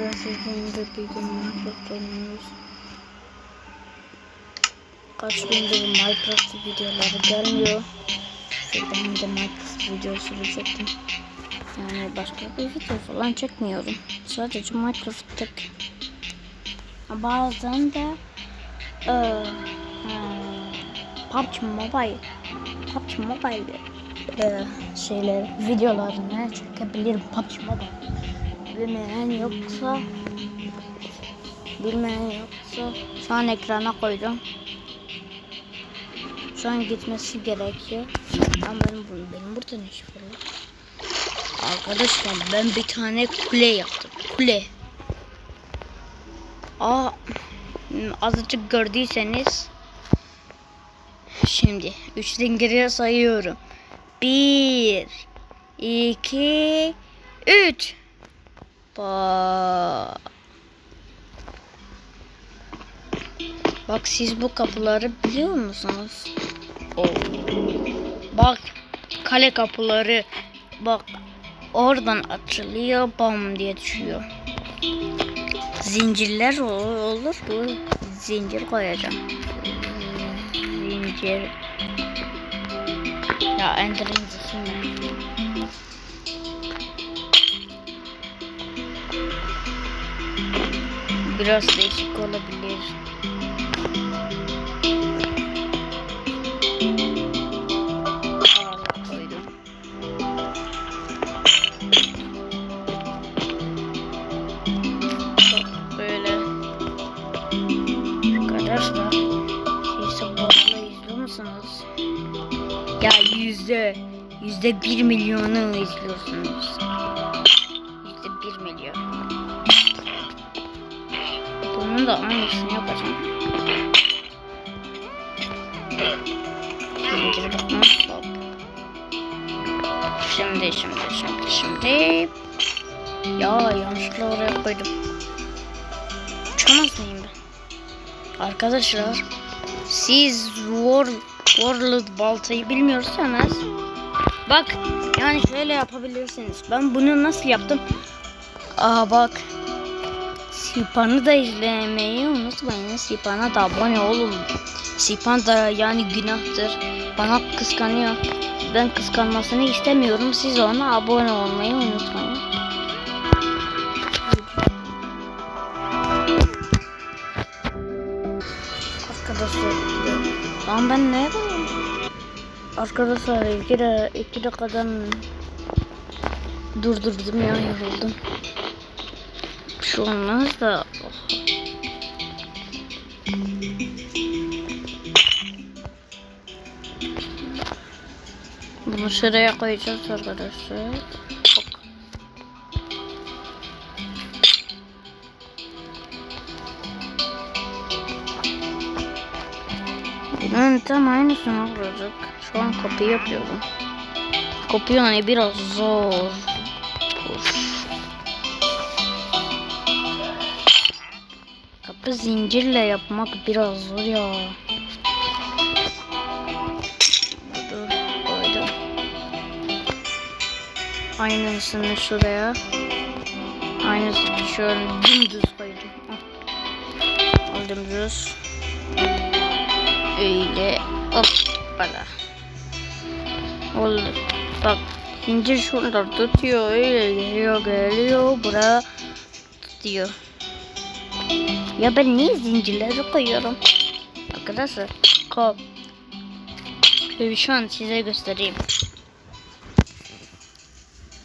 arkadaşlar sizin de gün Minecraft oynuyoruz. Kaç gündür Minecraft videoları gelmiyor. Şuradan da Minecraft videosu çektim. Yani başka bir video falan çekmiyorum. Sadece Minecraft tek. Bazen de eee PUBG Mobile PUBG Mobile eee şeyler videolarını çekebilirim PUBG Mobile bilmeyen yoksa bilmeyen yoksa şu an ekrana koydum şu an gitmesi gerekiyor. Ama benim, bu- benim burada ne iş var arkadaşlar ben bir tane kule yaptım kule. Aa, azıcık gördüyseniz. Şimdi üçten geriye sayıyorum. Bir, iki, üç. Ba. Bak siz bu kapıları biliyor musunuz? Oo. Bak kale kapıları bak oradan açılıyor bam diye düşüyor. Zincirler olur, bu zincir koyacağım. Zincir. Ya ender'in zihni. Biraz değişik olabilir. Arkadaşlar siz bu izliyor musunuz? Ya yüzde yüzde bir milyonu izliyorsunuz. Yüzde bir milyon. Bunun da aynısını yapacağım. Zincir bakma. Hop. Şimdi şimdi şimdi şimdi. Ya yanlışlıkla oraya koydum. Uçamaz mıyım ben? Arkadaşlar siz War, Warlord baltayı bilmiyorsanız bak yani şöyle yapabilirsiniz. Ben bunu nasıl yaptım? Aa bak Sipan'ı da izlemeyi unutmayın. Sipan'a da abone olun. Sipan da yani günahtır. Bana kıskanıyor. Ben kıskanmasını istemiyorum. Siz ona abone olmayı unutmayın. Arkadaşlar lan ben ne yapayım? Arkadaşlar iki, de, dakikadan durdurdum ya yoruldum. Şey olmaz da. Bunu şuraya koyacağız arkadaşlar. Bak. Bunun tam aynısını olacak. Şu an kapı yapıyorum. Kapı yani biraz zor. Zincirle yapmak biraz zor ya. Dur, koydum. Aynısını şuraya. Aynısını şöyle dümdüz koydum. Dümdüz. Öyle. Hoppala. Oldu. Bak zincir şuradan tutuyor. Öyle geliyor geliyor. Buraya tutuyor. Ya ben niye zincirleri koyuyorum? Arkadaşlar kop. Şöyle şu an size göstereyim.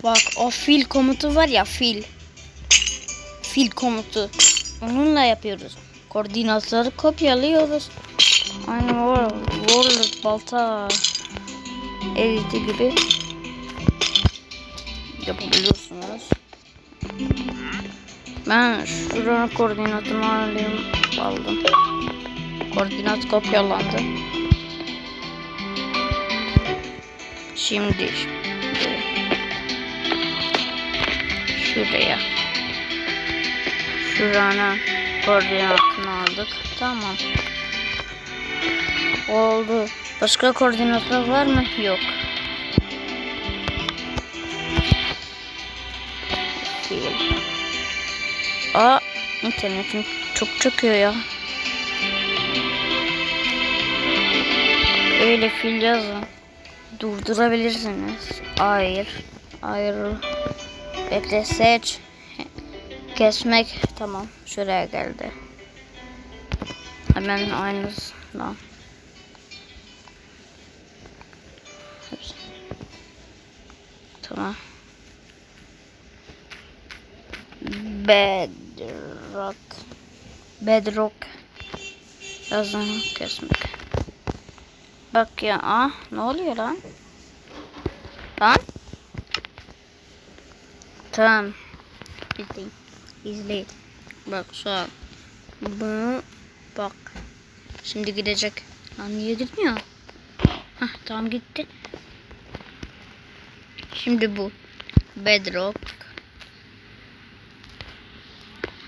Bak o fil komutu var ya fil. Fil komutu. Onunla yapıyoruz. Koordinatları kopyalıyoruz. Aynı War, Warlord balta editi gibi yapabiliyorsunuz. Ben şuranın koordinatını alayım aldım. Koordinat kopyalandı. Şimdi şuraya şuranın koordinatını aldık. Tamam. Oldu. Başka koordinatlar var mı? Yok. Değil. Aa internetim çok çöküyor ya. Öyle fil yazın. Durdurabilirsiniz. Hayır. Hayır. Bekle seç. Kesmek. Tamam. Şuraya geldi. Hemen aynısından. Tamam. Bedrock. Bedrock. Yazın kesmek. Bak ya. Ah, ne oluyor lan? Lan? Tamam. İzleyin. İzleyin. Bak şu an. Bunu bak. Şimdi gidecek. Lan niye gitmiyor? Hah tamam gitti. Şimdi bu. Bedrock.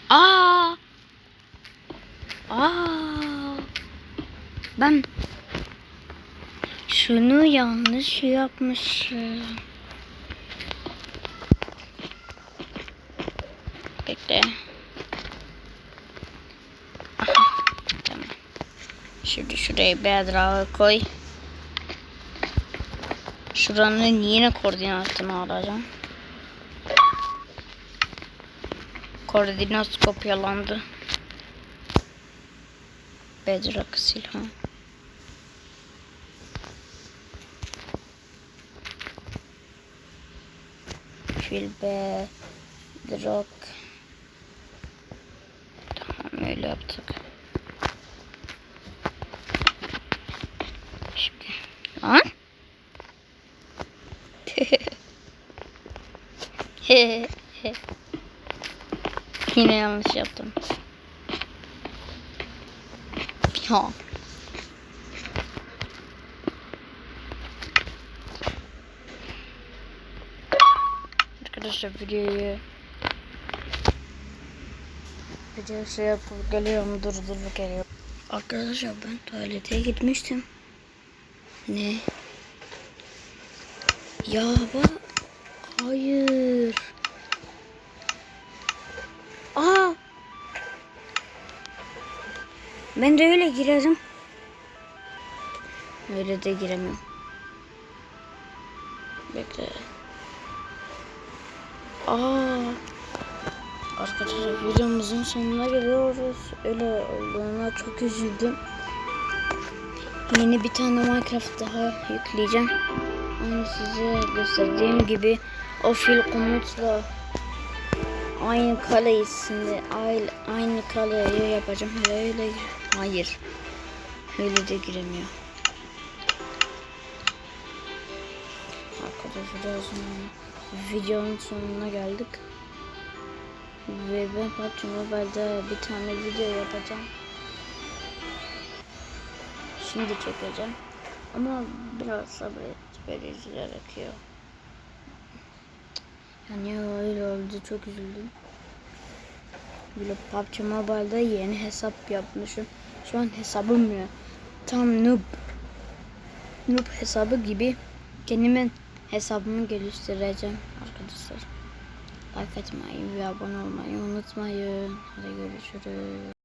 Aa! Aa! Ben şunu yanlış yapmışım. Bekle. Aha, tamam. Şimdi şuraya bedrock'ı koy. Şuranın yine koordinatını alacağım. Koordinat kopyalandı. Bedrock silahı. Fil bedrock. Tamam öyle yaptık. Şimdi lan. Yine yanlış yaptım. Ya. Arkadaşlar videoyu video şey yapıp geliyorum durdurup geliyorum. Arkadaşlar ben tuvalete gitmiştim. Ne? Ya bak. Hayır. Ben de öyle girerim. Öyle de giremiyorum. Bekle. Aa. Arkadaşlar videomuzun sonuna geliyoruz. Öyle olduğuna çok üzüldüm. Yeni bir tane Minecraft daha yükleyeceğim. Aynı size gösterdiğim gibi o fil komutla aynı kale içinde aynı, aynı kaleyi yapacağım. Öyle hayır. Öyle de giremiyor. Arkadaşlar videonun sonuna geldik. Ve ben PUBG Mobile'da bir tane video yapacağım. Şimdi çekeceğim. Ama biraz sabretmeniz gerekiyor. Yani öyle oldu çok üzüldüm. Böyle PUBG Mobile'da yeni hesap yapmışım. Şu an hesabım ya. Tam noob. Noob hesabı gibi kendimin hesabımı geliştireceğim arkadaşlar. Like atmayı ve abone olmayı unutmayın. Hadi görüşürüz.